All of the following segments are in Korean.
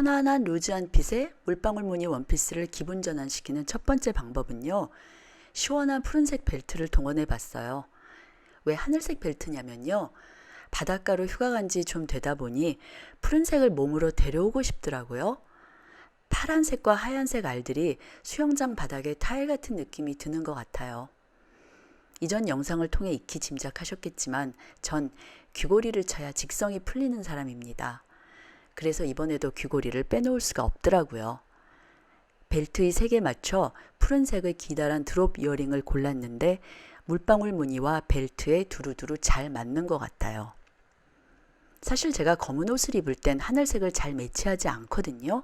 편안한 루즈한 핏에 물방울 무늬 원피스를 기분 전환시키는 첫 번째 방법은요. 시원한 푸른색 벨트를 동원해 봤어요. 왜 하늘색 벨트냐면요. 바닷가로 휴가 간 지 좀 되다 보니 푸른색을 몸으로 데려오고 싶더라고요. 파란색과 하얀색 알들이 수영장 바닥에 타일 같은 느낌이 드는 것 같아요. 이전 영상을 통해 익히 짐작하셨겠지만 전 귀고리를 쳐야 직성이 풀리는 사람입니다. 그래서 이번에도 귀고리를 빼놓을 수가 없더라고요. 벨트의 색에 맞춰 푸른색의 기다란 드롭 이어링을 골랐는데 물방울 무늬와 벨트에 두루두루 잘 맞는 것 같아요. 사실 제가 검은 옷을 입을 땐 하늘색을 잘 매치하지 않거든요.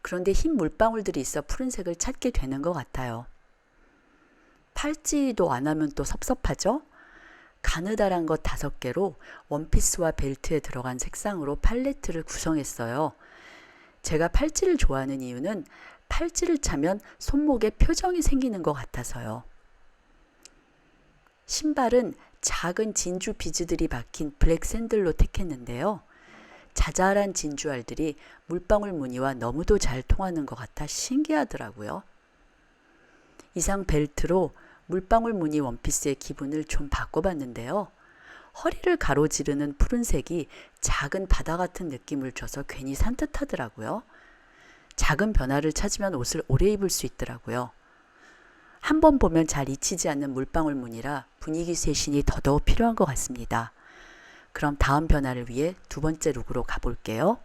그런데 흰 물방울들이 있어 푸른색을 찾게 되는 것 같아요. 팔찌도 안 하면 또 섭섭하죠? 가느다란 것 다섯 개로 원피스와 벨트에 들어간 색상으로 팔레트를 구성했어요. 제가 팔찌를 좋아하는 이유는 팔찌를 차면 손목에 표정이 생기는 것 같아서요. 신발은 작은 진주 비즈들이 박힌 블랙 샌들로 택했는데요. 자잘한 진주 알들이 물방울 무늬와 너무도 잘 통하는 것 같아 신기하더라고요. 이상 벨트로 물방울 무늬 원피스의 기분을 좀 바꿔봤는데요. 허리를 가로지르는 푸른색이 작은 바다 같은 느낌을 줘서 괜히 산뜻하더라고요. 작은 변화를 찾으면 옷을 오래 입을 수 있더라고요. 한 번 보면 잘 잊히지 않는 물방울 무늬라 분위기 쇄신이 더더욱 필요한 것 같습니다. 그럼 다음 변화를 위해 두 번째 룩으로 가볼게요.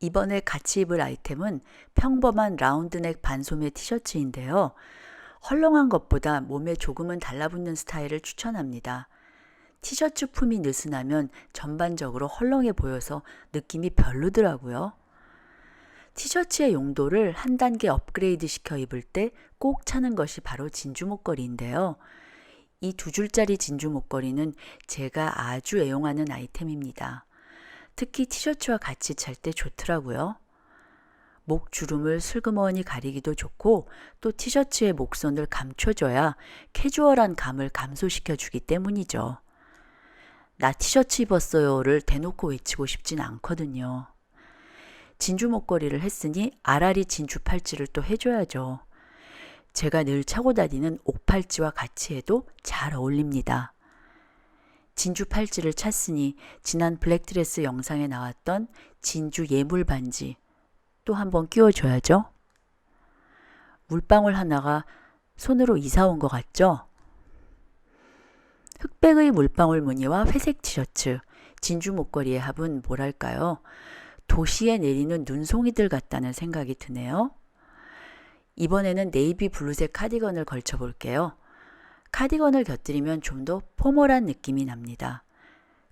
이번에 같이 입을 아이템은 평범한 라운드넥 반소매 티셔츠인데요. 헐렁한 것보다 몸에 조금은 달라붙는 스타일을 추천합니다. 티셔츠 품이 느슨하면 전반적으로 헐렁해 보여서 느낌이 별로더라고요. 티셔츠의 용도를 한 단계 업그레이드 시켜 입을 때 꼭 차는 것이 바로 진주 목걸이인데요. 이 두 줄짜리 진주 목걸이는 제가 아주 애용하는 아이템입니다. 특히 티셔츠와 같이 찰 때 좋더라고요. 목 주름을 슬그머니 가리기도 좋고 또 티셔츠의 목선을 감춰줘야 캐주얼한 감을 감소시켜 주기 때문이죠. 나 티셔츠 입었어요를 대놓고 외치고 싶진 않거든요. 진주 목걸이를 했으니 아라리 진주 팔찌를 또 해줘야죠. 제가 늘 차고 다니는 옥팔찌와 같이 해도 잘 어울립니다. 진주 팔찌를 찼으니 지난 블랙드레스 영상에 나왔던 진주 예물 반지 또 한번 끼워줘야죠. 물방울 하나가 손으로 이사 온 것 같죠? 흑백의 물방울 무늬와 회색 티셔츠, 진주 목걸이의 합은 뭐랄까요? 도시에 내리는 눈송이들 같다는 생각이 드네요. 이번에는 네이비 블루색 카디건을 걸쳐 볼게요. 카디건을 곁들이면 좀 더 포멀한 느낌이 납니다.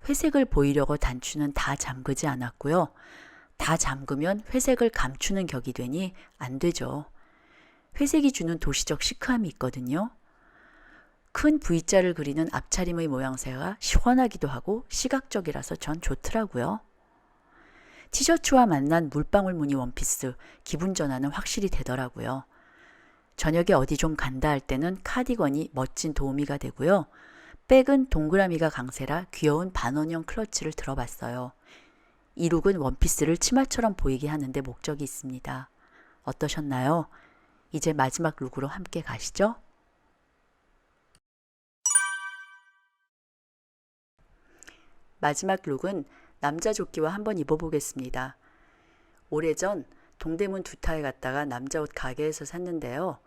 회색을 보이려고 단추는 다 잠그지 않았고요. 다 잠그면 회색을 감추는 격이 되니 안 되죠. 회색이 주는 도시적 시크함이 있거든요. 큰 V자를 그리는 앞차림의 모양새가 시원하기도 하고 시각적이라서 전 좋더라고요. 티셔츠와 만난 물방울 무늬 원피스 기분 전환은 확실히 되더라고요. 저녁에 어디 좀 간다 할 때는 카디건이 멋진 도우미가 되고요. 백은 동그라미가 강세라 귀여운 반원형 클러치를 들어봤어요. 이 룩은 원피스를 치마처럼 보이게 하는데 목적이 있습니다. 어떠셨나요? 이제 마지막 룩으로 함께 가시죠. 마지막 룩은 남자 조끼와 한번 입어보겠습니다. 오래전 동대문 두타에 갔다가 남자 옷 가게에서 샀는데요.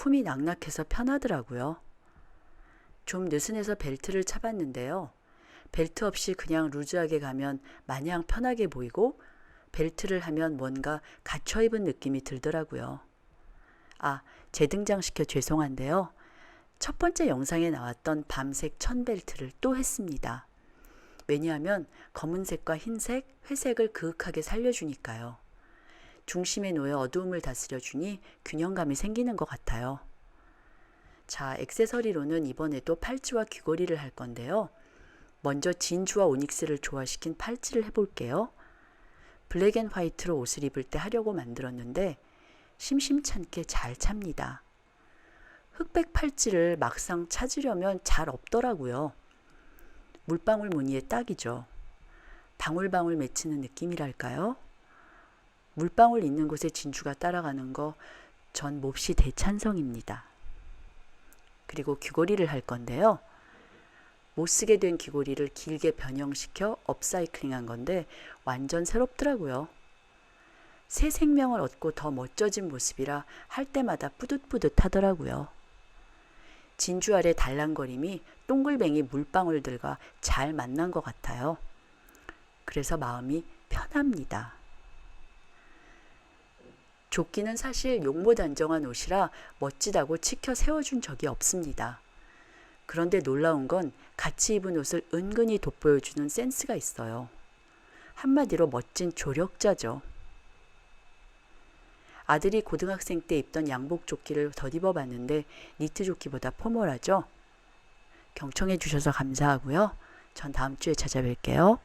품이 낙낙해서 편하더라고요. 좀 느슨해서 벨트를 차봤는데요. 벨트 없이 그냥 루즈하게 가면 마냥 편하게 보이고 벨트를 하면 뭔가 갇혀 입은 느낌이 들더라고요. 아, 재등장시켜 죄송한데요. 첫 번째 영상에 나왔던 밤색 천 벨트를 또 했습니다. 왜냐하면 검은색과 흰색, 회색을 그윽하게 살려주니까요. 중심에 놓여 어두움을 다스려 주니 균형감이 생기는 것 같아요. 자, 액세서리로는 이번에도 팔찌와 귀걸이를 할 건데요. 먼저 진주와 오닉스를 조화시킨 팔찌를 해볼게요. 블랙 앤 화이트로 옷을 입을 때 하려고 만들었는데 심심찮게 잘 찹니다. 흑백 팔찌를 막상 찾으려면 잘 없더라고요. 물방울 무늬에 딱이죠. 방울방울 맺히는 느낌이랄까요? 물방울 있는 곳에 진주가 따라가는 거 전 몹시 대찬성입니다. 그리고 귀걸이를 할 건데요. 못 쓰게 된 귀걸이를 길게 변형시켜 업사이클링 한 건데 완전 새롭더라고요. 새 생명을 얻고 더 멋져진 모습이라 할 때마다 뿌듯뿌듯 하더라고요. 진주 아래 달랑거림이 동글뱅이 물방울들과 잘 만난 것 같아요. 그래서 마음이 편합니다. 조끼는 사실 용모 단정한 옷이라 멋지다고 치켜 세워준 적이 없습니다. 그런데 놀라운 건 같이 입은 옷을 은근히 돋보여주는 센스가 있어요. 한마디로 멋진 조력자죠. 아들이 고등학생 때 입던 양복 조끼를 덧입어 봤는데 니트 조끼보다 포멀하죠? 경청해 주셔서 감사하고요. 전 다음 주에 찾아뵐게요.